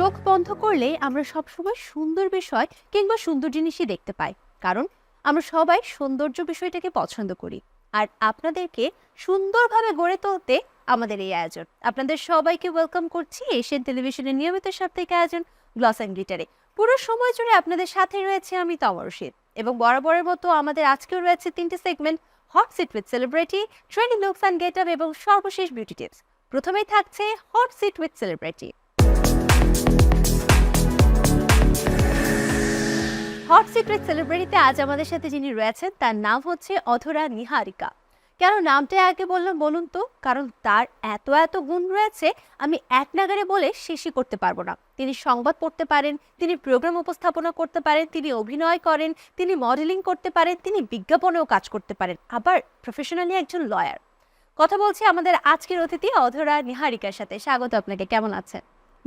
চোখ বন্ধ করলে আমরা সবসময় সুন্দর বিষয় কিংবা সুন্দর জিনিসই দেখতে পাই। কারণ আমরা সবাই সৌন্দর্য বিষয়টাকে পছন্দ করি। আর আপনাদেরকে সুন্দরভাবে গড়ে তুলতে আমাদের এই আয়োজন। আপনাদের সবাইকে ওয়েলকাম করছি এশিয়ান টেলিভিশনের নিয়মিত সাপ্তাহিক আয়োজন গ্লস অ্যান্ড গ্লিটারে। পুরো সময় জুড়ে আপনাদের সাথে রয়েছে আমি তমর শীত এবং বরাবরের মতো আমাদের আজকেও রয়েছে তিনটি segment hot seat with celebrity trending looks and get up এবং সর্বশেষ বিউটি টিপস প্রথমেই থাকছে hot seat with celebrity secret সেলিব্রিটিতে আজ আমাদের সাথে যিনি রয়েছেন, তার নাম হচ্ছে অধরা নিহারিকা। কেন নামটা আগে বললাম বলুন তো? কারণ তার এত এত গুণ রয়েছে, আমি এক নাগারে বলে শেষই করতে পারব না। তিনি সংবাদ পড়তে পারেন, তিনি প্রোগ্রাম উপস্থাপনা করতে পারেন, তিনি অভিনয় করেন, তিনি মডেলিং করতে পারেন, তিনি বিজ্ঞাপনেও কাজ করতে পারেন। আবার প্রফেশনালি একজন লয়ার কথা বলছি আমাদের আজকের অতিথি অধরা নিহারিকার সাথে। স্বাগত আপনাকে, কেমন আছেন?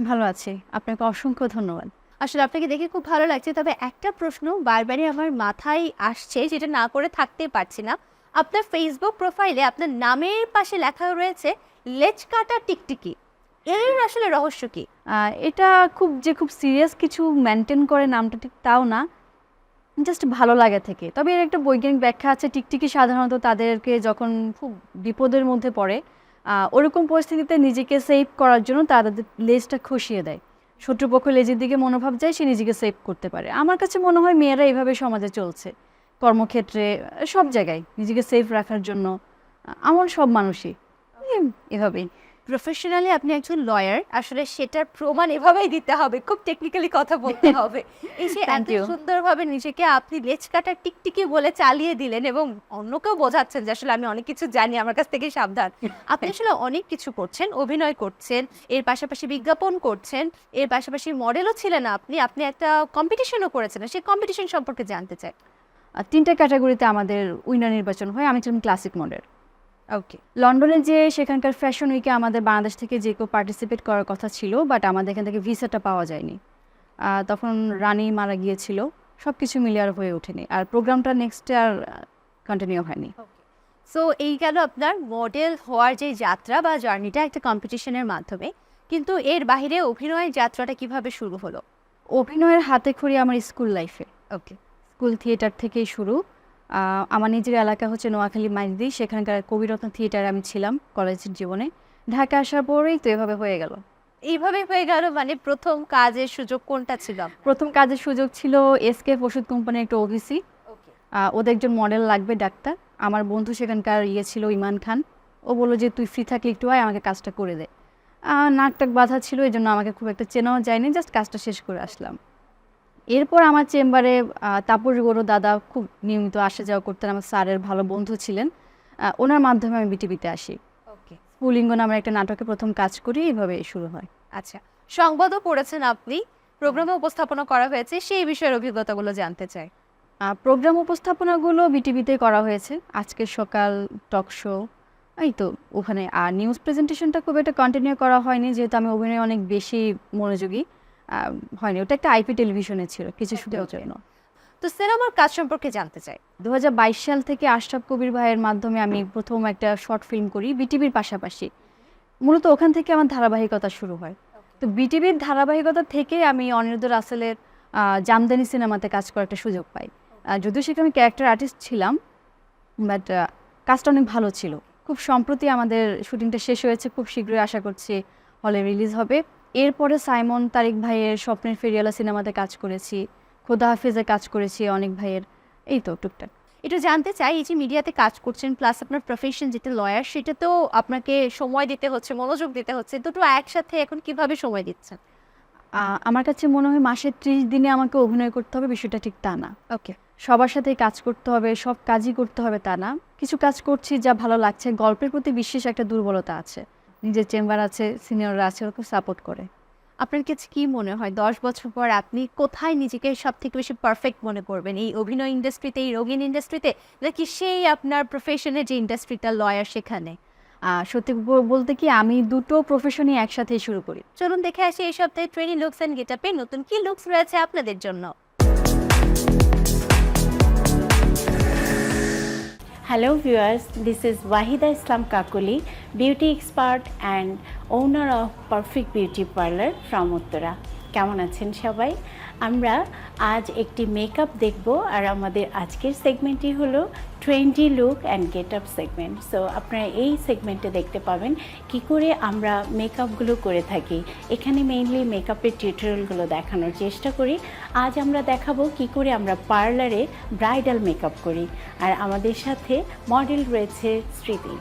ভালো আছি। আপনাকে অসংখ্য ধন্যবাদ। আসলে আপনাকে দেখে খুব ভালো লাগছে, তবে একটা প্রশ্ন বারবারই আমার মাথায় আসছে যেটা না করে থাকতে পারছি না। আপনার ফেসবুক প্রোফাইলে আপনার নামের পাশে লেখা রয়েছে, লেজ কাটা টিকটিকি। এর আসলে রহস্য কি? এটা খুব যে খুব সিরিয়াস কিছু মেনটেন করে নামটা ঠিক তাও না। জাস্ট ভালো লাগে থেকে। তবে এর একটা বৈজ্ঞানিক ব্যাখ্যা আছে, টিকটিকি সাধারণত তাদেরকে যখন খুব বিপদের মধ্যে পড়ে ওরকম পরিস্থিতিতে নিজেকে সেভ করার জন্য তাদের লেজটা খসিয়ে দেয়। শত্রুপক্ষ লেজের দিকে মনোভাব যায়, সে নিজেকে সেভ করতে পারে। আমার কাছে মনে হয় মেয়েরা এইভাবে সমাজে চলছে। কর্মক্ষেত্রে, সব জায়গায় নিজেকে সেফ রাখার জন্য আমার সব মানুষই এভাবেই। প্রফেশনালি আপনি একজন লয়ার আসলে সেটার প্রমাণ এভাবেই দিতে হবে খুব টেকনিক্যালি কথা বলতে হবে। এই যে এত সুন্দরভাবে নিজেকে আপনি লেজ কাটা টিকটিকি বলে চালিয়ে দিলেন এবং অন্যকেও বোঝাচ্ছেন যে আসলে আমি অনেক কিছু জানি আমার কাছ থেকে সাবধান। আপনি আসলে অনেক কিছু করছেন অভিনয় করছেন এর পাশাপাশি বিজ্ঞাপন করছেন এর পাশাপাশি মডেলও ছিলেন আপনি আপনি একটা কম্পিটিশনও করেছেন। সেই কম্পিটিশন সম্পর্কে জানতে চাই। তিনটা ক্যাটাগরিতে আমাদের উইনার নির্বাচন হয় আমি ছিলাম ক্লাসিক মডেল ওকে লন্ডনে যে সেখানকার ফ্যাশন উইকে আমাদের বাংলাদেশ থেকে যে কেউ পার্টিসিপেট করার কথা ছিল বাট আমাদের এখান থেকে ভিসাটা পাওয়া যায়নি। তখন রানী মারা গিয়েছিল সব কিছু মিলিয়ে আর হয়ে ওঠেনি। আর প্রোগ্রামটা নেক্সট আর কন্টিনিউ হয়নি। সো এই গেল আপনার মডেল হওয়ার যে যাত্রা বা জার্নিটা একটা কম্পিটিশনের মাধ্যমে। কিন্তু এর বাইরে অভিনয়ের যাত্রাটা কীভাবে শুরু হলো? অভিনয়ের হাতে খড়ি আমার স্কুল লাইফে ওকে স্কুল থিয়েটার থেকেই শুরু। আমার নিজের এলাকা হচ্ছে নোয়াখালী মাইজদি সেখানকার কবিরত্ন থিয়েটারে আমি ছিলাম কলেজের জীবনে। ঢাকা আসার পরেই তো এভাবে হয়ে গেল। এইভাবে হয়ে গেল মানে প্রথম কাজের সুযোগ কোনটা ছিল? প্রথম কাজের সুযোগ ছিল এসকে ওষুধ কোম্পানির একটা ওভিসি আহ, ওদের একজন মডেল লাগবে ডাক্তার। আমার বন্ধু সেখানকার ইয়ে ছিল ইমান খান। ও বলল যে তুই ফ্রি থাকলে একটু আয় আমাকে কাজটা করে দে। নাকটাক বাধা ছিল এই জন্য আমাকে খুব একটা চেনাও যায়নি জাস্ট কাজটা শেষ করে আসলাম। এরপর আমার চেম্বারে তাপর গৌর দাদা খুব নিয়মিত আসা যাওয়া করতেন আমার স্যারের ভালো বন্ধু ছিলেন। ওনার মাধ্যমে আমি বিটিভিতে আসি। ওকে স্ফুলিঙ্গ নামের একটা নাটকে প্রথম কাজ করি এইভাবে শুরু হয়। আচ্ছা সংবাদও পড়েছেন আপনি। প্রোগ্রামে উপস্থাপনা করা হয়েছে সেই বিষয়ের অভিজ্ঞতাগুলো জানতে চাই। প্রোগ্রাম উপস্থাপনাগুলো বিটিভিতে করা হয়েছে। আজকের সকাল টক শো এই তো ওখানে। আর নিউজ প্রেজেন্টেশনটা খুব একটা কন্টিনিউ করা হয়নি যেহেতু আমি অভিনয়ে অনেক বেশি মনোযোগী। হয়নি। ওটা একটা আইপি টেলিভিশনে ছিল কিছু শুটের. জন্য। তো সিনেমার কাজ সম্পর্কে জানতে চাই। দুহাজার বাইশ সাল থেকে আশরাফ কবির ভাইয়ের মাধ্যমে আমি প্রথম একটা শর্ট ফিল্ম করি বিটিভির পাশাপাশি। মূলত ওখান থেকে আমার ধারাবাহিকতা শুরু হয়। তো বিটিভির ধারাবাহিকতা থেকে আমি অনিরুদ্ধ রাসেলের জামদানি সিনেমাতে কাজ করার একটা সুযোগ পাই। যদিও সেখানে আমি ক্যারেক্টার আর্টিস্ট ছিলাম বাট কাজটা অনেক ভালো ছিল। খুব সম্প্রতি আমাদের শুটিংটা শেষ হয়েছে খুব শীঘ্রই আশা করছি হলে রিলিজ হবে। এরপরে সাইমন তারিক ভাইয়ের স্বপ্নের ফেরিয়ালা সিনেমাতে কাজ করেছি খোদা হাফিজে কাজ করেছি অনেক ভাইয়ের এই তো টুকটাক। একটু জানতে চাই এই যে মিডিয়াতে কাজ করছেন প্লাস আপনার প্রফেশন যেটা লয়ার সেটা তো আপনাকে সময় দিতে হচ্ছে মনোযোগ দিতে হচ্ছে দুটো একসাথে এখন কীভাবে সময় দিচ্ছেন? আমার কাছে মনে হয় মাসের ত্রিশ দিনে আমাকে অভিনয় করতে হবে বিষয়টা ঠিক তা না। ওকে। সবার সাথে কাজ করতে হবে সব কাজই করতে হবে তা না। কিছু কাজ করছি যা ভালো লাগছে গল্পের প্রতি বিশেষ একটা দুর্বলতা আছে। নিজের চেম্বার আছে, সিনিয়ররা আছে ওরকম সাপোর্ট করে। আপনার কাছে কি মনে হয়? দশ বছর পর আপনি কোথায় নিজেকে সব থেকে বেশি পারফেক্ট মনে করবেন? এই অভিনয় ইন্ডাস্ট্রিতে এই রঙিন ইন্ডাস্ট্রিতে নাকি সেই আপনার প্রফেশনের যে ইন্ডাস্ট্রিটা লয়ার সেখানে? সত্যি বলতে কি আমি দুটো প্রফেশনই একসাথে শুরু করি। চলুন দেখে আসি এই সপ্তাহে ট্রেনিং লুকস অ্যান্ড গেটআপে নতুন কি লুকস রয়েছে আপনাদের জন্য। Hello viewers, this is Wahida Islam Kakuli, beauty expert and owner of Perfect Beauty Parlor from Uttara. কেমন আছেন সবাই আমরা আজ একটি মেকআপ দেখব আর আমাদের আজকের সেগমেন্টটি হলো trendy look and get up segment. So আপনারা এই সেগমেন্টে দেখতে পাবেন কি করে আমরা মেকআপগুলো করে থাকি। এখানে মেইনলি মেকআপের টিউটোরিয়ালগুলো দেখানোর চেষ্টা করি। আজ আমরা দেখাবো কি করে আমরা পার্লারে ব্রাইডাল মেকআপ করি। আর আমাদের সাথে মডেল রয়েছে স্মৃতি।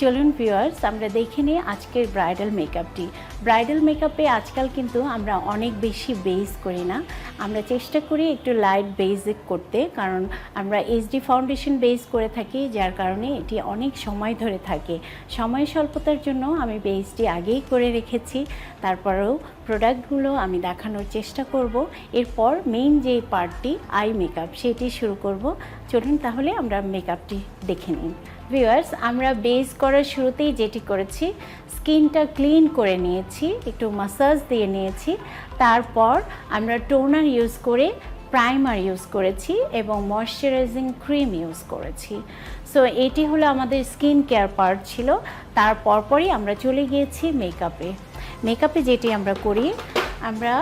চলুন ভিউয়ার্স আমরা দেখে নিই আজকের ব্রাইডাল মেকআপটি ব্রাইডাল মেকআপে আজকাল কিন্তু আমরা অনেক বেশি বেস করি না। আমরা চেষ্টা করি একটু লাইট বেসিক করতে, কারণ আমরা এইচডি ফাউন্ডেশন বেস করে থাকি, যার কারণে এটি অনেক সময় ধরে থাকে। সময় স্বল্পতার জন্য আমি বেসটি আগেই করে রেখেছি। তারপরেও প্রোডাক্টগুলো আমি দেখানোর চেষ্টা করব। এরপর মেইন যে পার্টটি আই মেকআপ সেটি শুরু করব। চলুন তাহলে আমরা মেকআপটি দেখে নিই। ভিউয়ার্স আমরা বেস করার শুরুতেই যেটি করেছি স্কিনটা ক্লিন করে নিয়েছি, একটু মাসাজ দিয়ে নিয়েছি, তারপর আমরা টোনার ইউজ করে প্রাইমার ইউজ করেছি এবং ময়শ্চারাইজিং ক্রিম ইউজ করেছি। সো এটি হলো আমাদের স্কিন কেয়ার পার্ট ছিল, তার পরপরই আমরা চলে গিয়েছি মেকআপে মেকআপে যেটি আমরা করি, আমরা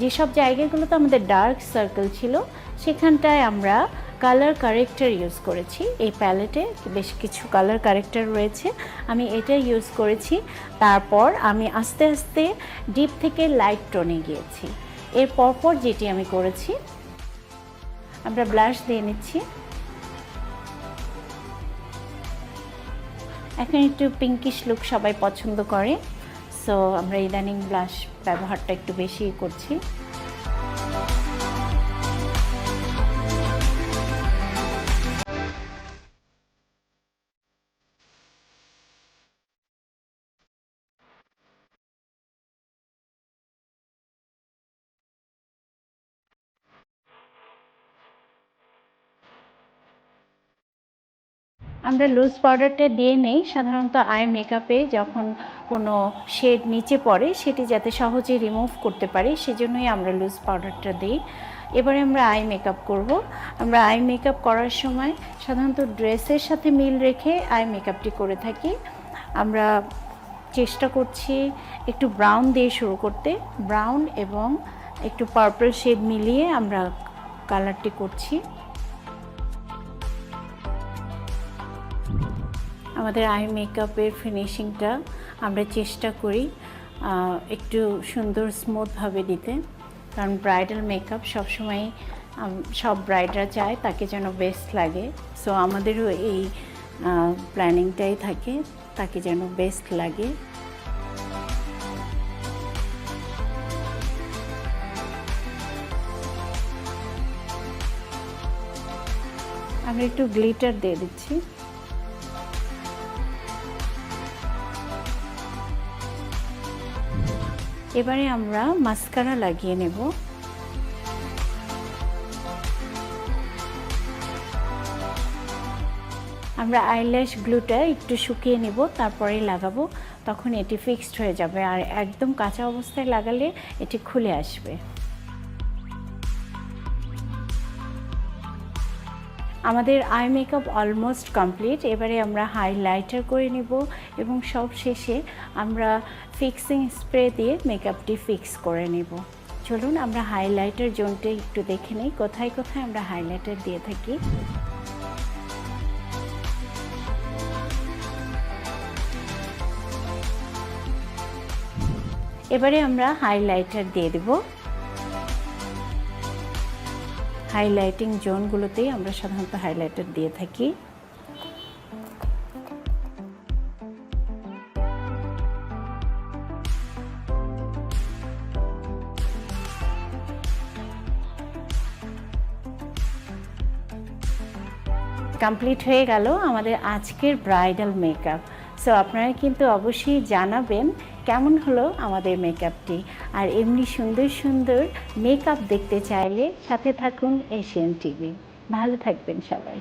যেসব জায়গাগুলোতে আমাদের ডার্ক সার্কেল ছিল, সেখানটায় আমরা কালার কারেক্টার ইউজ করেছি। এই প্যালেটে বেশ কিছু কালার কারেক্টার রয়েছে। আমি এটা ইউজ করেছি। তারপর আমি আস্তে আস্তে ডিপ থেকে লাইট টোনে গিয়েছি। এর পরপর যেটি আমি করেছি, আমরা ব্লাশ দিয়ে নিচ্ছি। এখন একটু পিঙ্কিশ লুক সবাই পছন্দ করে। সো আমরা ইদানিং ব্লাশ ব্যবহারটা একটু বেশি করছি। আমরা লুজ পাউডারটা দিয়ে নেই, সাধারণত আই মেকআপে যখন কোনো শেড নিচে পড়ে, সেটি যাতে সহজে রিমুভ করতে পারি, সেজন্যই আমরা লুজ পাউডারটা দিই। এবারে আমরা আই মেকআপ করব। আমরা আই মেকআপ করার সময় সাধারণত ড্রেসের সাথে মিল রেখে আই মেকআপটি করে থাকি। আমরা চেষ্টা করছি একটু ব্রাউন দিয়ে শুরু করতে। ব্রাউন এবং একটু পার্পল শেড মিলিয়ে আমরা কালারটি করছি। আমাদের আই মেকআপের ফিনিশিংটা আমরা চেষ্টা করি একটু সুন্দর স্মুথভাবে দিতে। কারণ ব্রাইডাল মেকআপ সবসময় সব ব্রাইডরা চায় তাকে যেন বেস্ট লাগে। সো আমাদেরও এই প্ল্যানিংটাই থাকে, তাকে যেন বেস্ট লাগে। আমরা একটু গ্লিটার দিয়ে দিচ্ছি। এবারে আমরা মাস্কারা লাগিয়ে নেব। আমরা আইল্যাশ গ্লুটা একটু শুকিয়ে নেব তারপরে লাগাবো। তখন এটি ফিক্সড হয়ে যাবে আর একদম কাঁচা অবস্থায় লাগালে এটি খুলে আসবে। আমাদের আই মেকআপ অলমোস্ট কমপ্লিট এবারে আমরা হাইলাইটার করে নিব এবং সব শেষে আমরা ফিক্সিং স্প্রে দিয়ে মেকআপটি ফিক্স করে নেব। চলুন আমরা হাইলাইটার জোনটা একটু দেখে নিই। কোথায় কোথায় আমরা হাইলাইটার দিয়ে থাকি? এবারে আমরা হাইলাইটার দিয়ে দেব। হাইলাইটিং জোনগুলোতেই আমরা সাধারণত হাইলাইটার দিয়ে থাকি। কমপ্লিট হয়ে গেল আমাদের আজকের ব্রাইডাল মেকআপ সো আপনারা কিন্তু অবশ্যই জানাবেন কেমন হলো আমাদের মেকআপটি আর এমনি সুন্দর সুন্দর মেকআপ দেখতে চাইলে সাথে থাকুন এশিয়ান টিভি ভালো থাকবেন সবাই।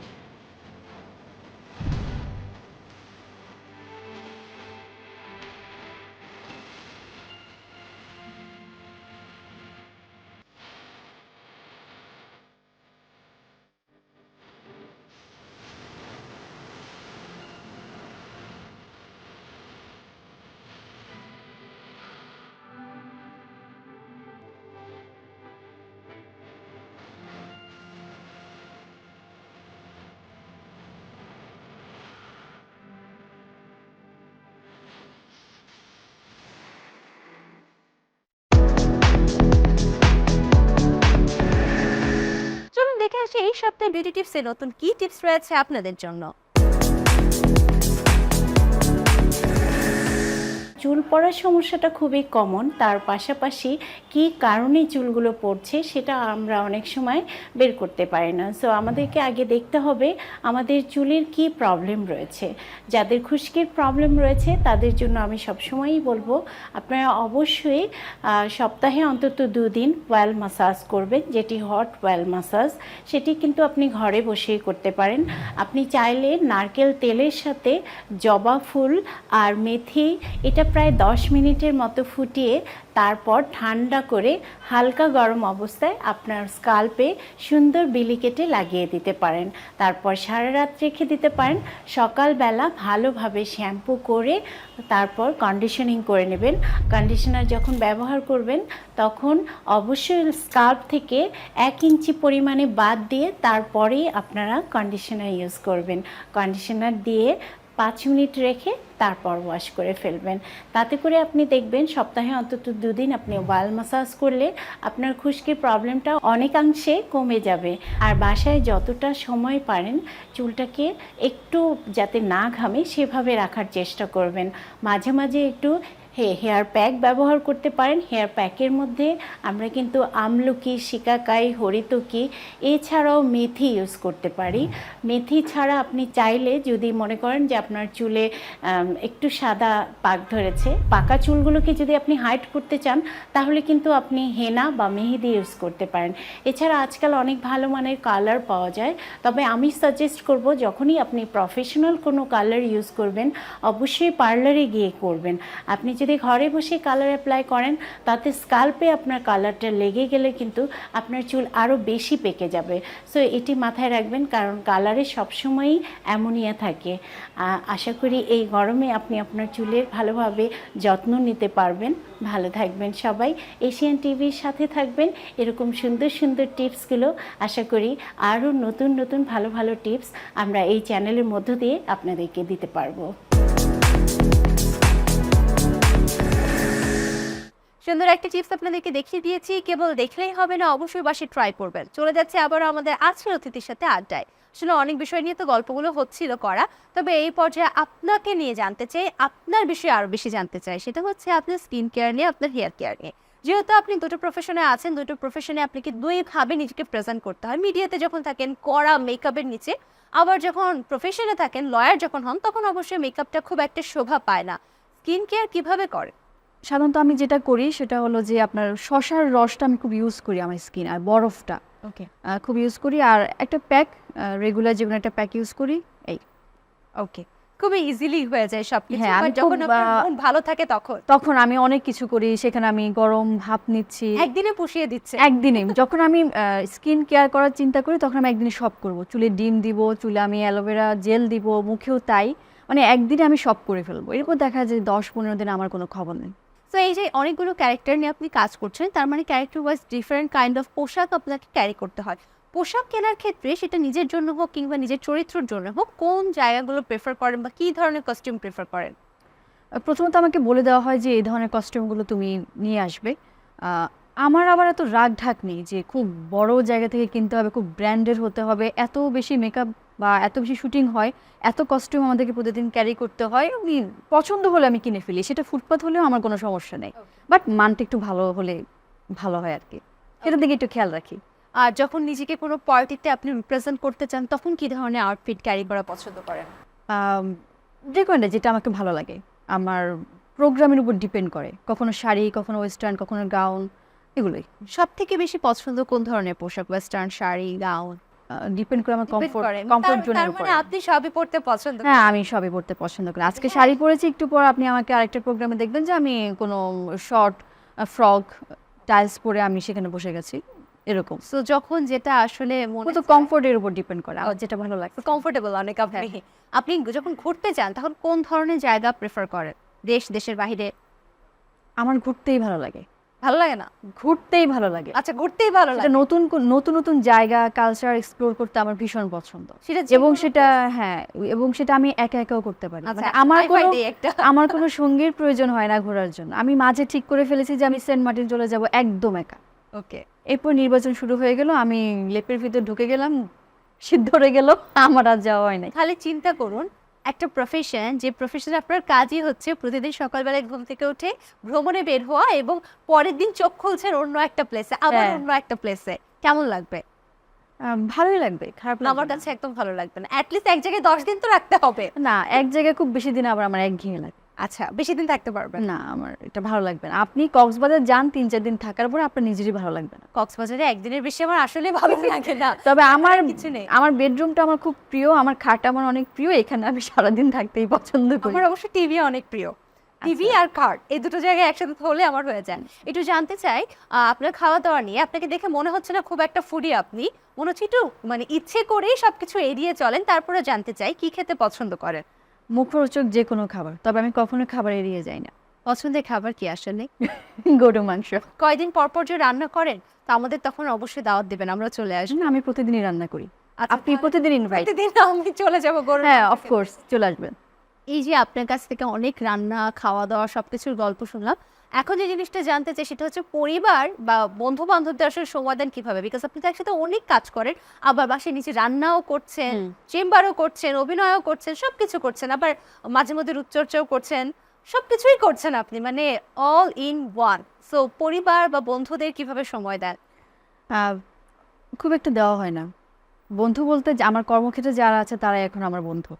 পাশাপাশি এই সপ্তাহে বিউটি টিপসে নতুন কি টিপস রয়েছে আপনাদের জন্য? চুল পড়ার সমস্যাটা খুবই কমন তার পাশাপাশি কি কারণে চুলগুলো পড়ছে সেটা আমরা অনেক সময় বের করতে পারি না। সো আমাদেরকে আগে দেখতে হবে আমাদের চুলের কি প্রবলেম রয়েছে। যাদের খুশকির প্রবলেম রয়েছে, তাদের জন্য আমি সবসময়ই বলব, আপনারা অবশ্যই সপ্তাহে অন্তত দুদিন ওয়েল মাসাজ করবেন, যেটি হট ওয়েল মাসাজ সেটি কিন্তু আপনি ঘরে বসেই করতে পারেন। আপনি চাইলে নারকেল তেলের সাথে জবা ফুল আর মেথি, এটা প্রায় দশ মিনিটের মতো ফুটিয়ে তারপর ঠান্ডা করে হালকা গরম অবস্থায় আপনার স্কাল্পে সুন্দর বিলি কেটে লাগিয়ে দিতে পারেন। তারপর সারা রাত রেখে দিতে পারেন। সকালবেলা ভালোভাবে শ্যাম্পু করে তারপর কন্ডিশনিং করে নেবেন। কন্ডিশনার যখন ব্যবহার করবেন, তখন অবশ্যই স্কাল্প থেকে এক ইঞ্চি পরিমাণে বাদ দিয়ে তারপরেই আপনারা কন্ডিশনার ইউজ করবেন। কন্ডিশনার দিয়ে পাঁচ মিনিট রেখে তারপর ওয়াশ করে ফেলবেন। তাতে করে আপনি দেখবেন সপ্তাহে অন্তত দুদিন আপনি ওয়াল মাসাজ করলে আপনার খুশকির প্রবলেমটা অনেকাংশে কমে যাবে। আর বাসায় যতটা সময় পারেন চুলটাকে একটু যাতে না ঘামে সেভাবে রাখার চেষ্টা করবেন। মাঝে মাঝে একটু হেয়ার প্যাক ব্যবহার করতে পারেন। হেয়ার প্যাকের মধ্যে আমরা কিন্তু আমলকি, শিকাকাই, হরিতকি, এছাড়াও মেথি ইউজ করতে পারি। মেথি ছাড়া আপনি চাইলে যদি মনে করেন যে আপনার চুলে একটু সাদা পাক ধরেছে, পাকা চুলগুলোকে যদি আপনি হাইট করতে চান, তাহলে কিন্তু আপনি হেনা বা মেহেদি ইউজ করতে পারেন। এছাড়া আজকাল অনেক ভালো মানের কালার পাওয়া যায়। তবে আমি সাজেস্ট করব, যখনই আপনি প্রফেশনাল কোনো কালার ইউজ করবেন, অবশ্যই পার্লারে গিয়ে করবেন। আপনি যদি ঘরে বসে কালার অ্যাপ্লাই করেন, তাতে স্কাল্পে আপনার কালারটা লেগে গেলে কিন্তু আপনার চুল আরও বেশি পেকে যাবে। সো এটি মাথায় রাখবেন কারণ কালারে সবসময়ই অ্যামোনিয়া থাকে। আশা করি এই গরমে আপনি আপনার চুলের ভালোভাবে যত্ন নিতে পারবেন। ভালো থাকবেন সবাই। এশিয়ান টিভির সাথে থাকবেন। এরকম সুন্দর সুন্দর টিপসগুলো আশা করি আরও নতুন নতুন ভালো ভালো টিপস আমরা এই চ্যানেলের মধ্য দিয়ে আপনাদেরকে দিতে পারব। সুন্দর একটা টিপস আপনাদেরকে দেখিয়ে দিয়েছি। কেবল দেখলেই হবে না, অবশ্যই বাসে ট্রাই করবেন। চলে যাচ্ছে আবার আমাদের আজকের অতিথির সাথে আড্ডায়। আসলে অনেক বিষয় নিয়ে তো গল্পগুলো হচ্ছিল করা, তবে এই পর্যায়ে আপনাকে নিয়ে জানতে চাই, আপনার বিষয়ে আরও বেশি জানতে চাই। সেটা হচ্ছে আপনার স্কিন কেয়ার নিয়ে, আপনার হেয়ার কেয়ার নিয়ে। যেহেতু আপনি দুটো প্রফেশনে আছেন, দুটো প্রফেশনে আপনাকে দুইভাবে নিজেকে প্রেজেন্ট করতে হয়। মিডিয়াতে যখন থাকেন কড়া মেকআপের নিচে। আবার যখন প্রফেশনে থাকেন লয়ার যখন হন, তখন অবশ্যই মেকআপটা খুব একটা শোভা পায় না। স্কিন কেয়ার কীভাবে করে সাধারণত আমি যেটা করি সেটা হলো যে আপনার শশার রসটা আমি খুব ইউজ করি আমার স্কিন আর বরফটা। ওকে খুব ইউজ করি আর একটা প্যাক রেগুলার যে একটা প্যাক ইউজ করি এই। ওকে খুবই ইজিলি হয়ে যায় সব কিছু হ্যাঁ, আমি যখন মন ভালো থাকে তখন। তখন আমি অনেক কিছু করি সেখানে আমি গরম ভাপ নিচ্ছি। একদিনে পুষিয়ে দিচ্ছে। একদিনে। যখন আমি স্কিন কেয়ার করার চিন্তা করি তখন আমি একদিনে সব করব। চুলে ডিম দিব চুলে আমি অ্যালোভেরা জেল দিব মুখেও তাই। মানে একদিনে আমি সব করে ফেলব। এরপর দেখা যায় দশ পনেরো দিন আমার কোনো খবর নেই। তো এই যে অনেকগুলো ক্যারেক্টার নিয়ে আপনি কাজ করছেন, তার মানে character wise different kind of পোশাক আপনাকে ক্যারি করতে হয়। পোশাক কেনার ক্ষেত্রে সেটা নিজের জন্য হোক কিংবা নিজের চরিত্রের জন্য হোক, কোন জায়গাগুলো প্রেফার করেন বা কী ধরনের কস্টিউম প্রেফার করেন? প্রথমত আমাকে বলে দেওয়া হয় যে এই ধরনের কস্টিউমগুলো তুমি নিয়ে আসবে। আমার আবার এত রাগ ঢাক নেই যে খুব বড় জায়গা থেকে কিনতে হবে, খুব ব্র্যান্ডেড হতে হবে, এত বেশি মেকআপ বা এত বেশি শুটিং হয় এত কস্টিউম আমাদেরকে প্রতিদিন ক্যারি করতে হয় আমি পছন্দ হলে আমি কিনে ফেলি। সেটা ফুটপাথ হলেও আমার কোনো সমস্যা নেই। বাট মানটা একটু ভালো হলে ভালো হয় আর কি সেটার দিকে একটু খেয়াল রাখি। আর যখন নিজেকে কোনো পার্টিতে আপনি রিপ্রেজেন্ট করতে চান তখন কী ধরনের আউটফিট ক্যারি করা পছন্দ করেন? যে কোনোটা যেটা আমাকে ভালো লাগে। আমার প্রোগ্রামের উপর ডিপেন্ড করে। কখনো শাড়ি কখনো ওয়েস্টার্ন কখনো গাউন এগুলোই। সব থেকে বেশি পছন্দ কোন ধরনের পোশাক? ওয়েস্টার্ন শাড়ি গাউন ডিপেন্ড করে আমার কমফোর্ট। কমফোর্ট জোনের তার উপর মানে আপনি সবই পড়তে পছন্দ করেন। হ্যাঁ আমি সবই পড়তে পছন্দ করি। আজকে শাড়ি পরেছি একটু পর আপনি আমাকে আরেকটা প্রোগ্রামে দেখবেন যে আমি কোনো শর্ট ফ্রক টাইলস পরে আমি সেখানে বসে গেছি। এরকম। সো যখন যেটা আসলে মনে তো কমফোর্টের উপর ডিপেন্ড করে যেটা ভালো লাগে কমফোর্টেবল অনেক আপনি। আপনি যখন ঘুরতে যান তখন কোন ধরনের জায়গা প্রেফার করেন? দেশ দেশের বাইরে? আমার ঘুরতেই ভালো লাগে। ভালো লাগে না? ঘুরতেই ভালো লাগে। আচ্ছা ঘুরতেই ভালো লাগে। নতুন নতুন নতুন জায়গা কালচার এক্সপ্লোর করতে আমার ভীষণ পছন্দ। সেটা এবং সেটা হ্যাঁ এবং সেটা আমি একা একাও করতে পারি। আচ্ছা মানে আমার কোনো আমার কোনো সঙ্গীর প্রয়োজন হয় না ঘোরার জন্য। আমি মাঝে ঠিক করে ফেলেছি যে আমি সেন্ট মার্টিন চলে যাব একদম একা। ওকে। এরপর নির্বাচন শুরু হয়ে গেল আমি লেপের ভিতর ঢুকে গেলাম সিদ্ধ হয়ে গেল আমার আর যাওয়া হয় নাই। তাহলে চিন্তা করুন একটা প্রফেশন যে প্রফেশন আপনার কাজই হচ্ছে প্রতিদিন সকালবেলায় ঘুম থেকে উঠে ভ্রমণে বের হওয়া এবং পরের দিন চোখ খুলছেন অন্য একটা প্লেসে আবার হ্যাঁ। অন্য একটা প্লেসে কেমন লাগবে? ভালোই লাগবে খারাপ লাগবে আমার। কাছে একদম ভালো লাগবে না। অ্যাটলিস্ট এক জায়গায় দশ দিন তো রাখতে হবে। না এক জায়গায় খুব বেশি দিন আবার আমার একঘেয়ে লাগে আচ্ছা বেশি দিন থাকতে পারবেন না? আমার এটা ভালো লাগবে না। আপনি কক্সবাজার যান তিন চার দিন থাকার পরে আপনার নিজেরই ভালো লাগবে না। কক্সবাজারে একদিনের বেশি আমার আসলে ভালো লাগে না। তবে আমার কিছু নেই। আমার বেডরুমটা আমার খুব প্রিয় আমার খাট আমার অনেক প্রিয় এখানে আমি সারাদিন থাকতেই পছন্দ করি। আমার অবশ্য টিভি অনেক প্রিয়। টিভি আর কার্ড এই দুটো জায়গায় একসাথে হলে আমার হয়ে যায়। একটু জানতে চাই আপনার খাওয়া দাওয়া নিয়ে আপনাকে দেখে মনে হচ্ছে না খুব একটা ফুডি আপনি। মনে হচ্ছে একটু মানে ইচ্ছে করেই সবকিছু এড়িয়ে চলেন তারপরে জানতে চাই কি খেতে পছন্দ করেন। মুখরোচক যে কোনো খাবার তবে আমি কখনো খাবার এড়িয়ে যাই না। পছন্দের খাবার কি আসলে? গরু মাংস। কয়দিন পর পর যে রান্না করেন তো আমাদের তখন অবশ্যই দাওয়াত দেবেন আমরা চলে আসব। না আমি প্রতিদিনই রান্না করি। আচ্ছা, আপনি প্রতিদিন ইনভাইট প্রতিদিন আমি চলে যাব গরু হ্যাঁ অফকোর্স চলে আসবেন। এই যে আপনার কাছ থেকে অনেক রান্না খাওয়া দাওয়া সবকিছুর গল্প শুনলাম এখন যে জিনিসটা জানতে চাই সেটা হচ্ছে পরিবার বা বন্ধু বান্ধবদের আসলে সময় দেন কীভাবে? বিকজ আপনি তো একসাথে অনেক কাজ করেন আবার বাসায় নিচে রান্নাও করছেন চেম্বারও করছেন অভিনয়ও করছেন সবকিছু করছেন আবার মাঝে মধ্যে রূপচর্চাও করছেন সবকিছুই করছেন আপনি মানে অল ইন ওয়ান সো পরিবার বা বন্ধুদের কীভাবে সময় দেন? খুব একটা দেওয়া হয় না। বন্ধু বলতে আমার কর্মক্ষেত্রে যারা আছে তারাই এখন আমার বন্ধু।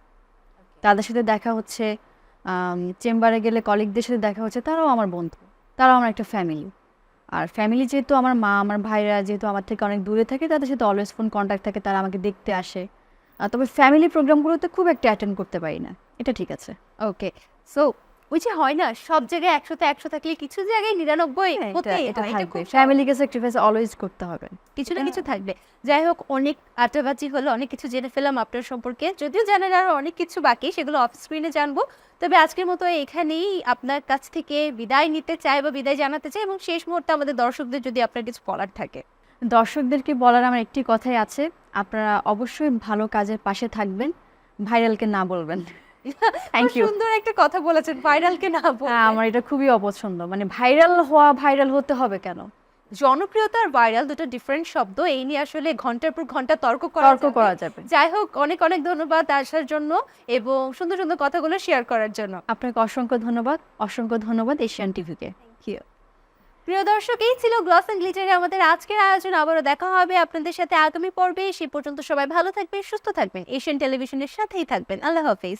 তাদের সাথে দেখা হচ্ছে চেম্বারে গেলে কলিগদের সাথে দেখা হচ্ছে, তারাও আমার বন্ধু, তারাও আমার একটা ফ্যামিলি আর ফ্যামিলি যেহেতু আমার মা, আমার ভাইরা যেহেতু আমার থেকে অনেক দূরে থাকে, তাদের সাথে অলওয়েজ ফোন কন্ট্যাক্ট থাকে, তারা আমাকে দেখতে আসে। তবে ফ্যামিলি প্রোগ্রামগুলোতে খুব একটা অ্যাটেন্ড করতে পারি না, এটা ঠিক আছে। ওকে সো ওই যে হয় না সব জায়গায় একশোতে একশো থাকলে কিছু জায়গায় নিরানব্বই এটা- থাকবে। ফ্যামিলিকে স্যাক্রিফাইস অলওয়েজ করতে হবে। কিছু না কিছু থাকবে। যাই হোক অনেক আড্ডাবাজি হলো অনেক কিছু জেনে ফেলাম আপনার সম্পর্কে। যদিও আরও অনেক কিছু বাকি সেগুলো অফ স্ক্রিনে জানব। তবে আজকের মতো এখানেই আপনার কাছ থেকে বিদায় নিতে চাই বা বিদায় জানাতে চাই এবং শেষ মুহূর্তে আমাদের দর্শকদের যদি আপনার কিছু বলার থাকে। দর্শকদেরকে বলার আমার একটি কথাই আছে আপনারা অবশ্যই ভালো কাজের পাশে থাকবেন ভাইরালকে না বলবেন। থ্যাংক ইউ সুন্দর একটা কথা বলেছেন ভাইরালকে না বলবেন। আমার এটা খুবই অপছন্দ। মানে ভাইরাল হওয়া ভাইরাল হতে হবে কেন? জনপ্রিয়তা আর ভাইরাল দুটো ডিফারেন্ট শব্দ এই নিয়ে আসলে ঘণ্টার পর ঘণ্টা তর্ক তর্ক করা যাবে। যাই হোক অনেক অনেক ধন্যবাদ আসার জন্য এবং সুন্দর সুন্দর কথাগুলো শেয়ার করার জন্য। আপনাকে অসংখ্য ধন্যবাদ অসংখ্য ধন্যবাদ এশিয়ান টিভিকে প্রিয় দর্শক এই ছিল গ্লস অ্যান্ড গ্লিটারে আমাদের আজকের আয়োজন। আবারও দেখা হবে আপনাদের সাথে আগামী পর্বে। সে পর্যন্ত সবাই ভালো থাকবেন সুস্থ থাকবেন। এশিয়ান টেলিভিশনের সাথেই থাকবেন। আল্লাহ হাফিজ।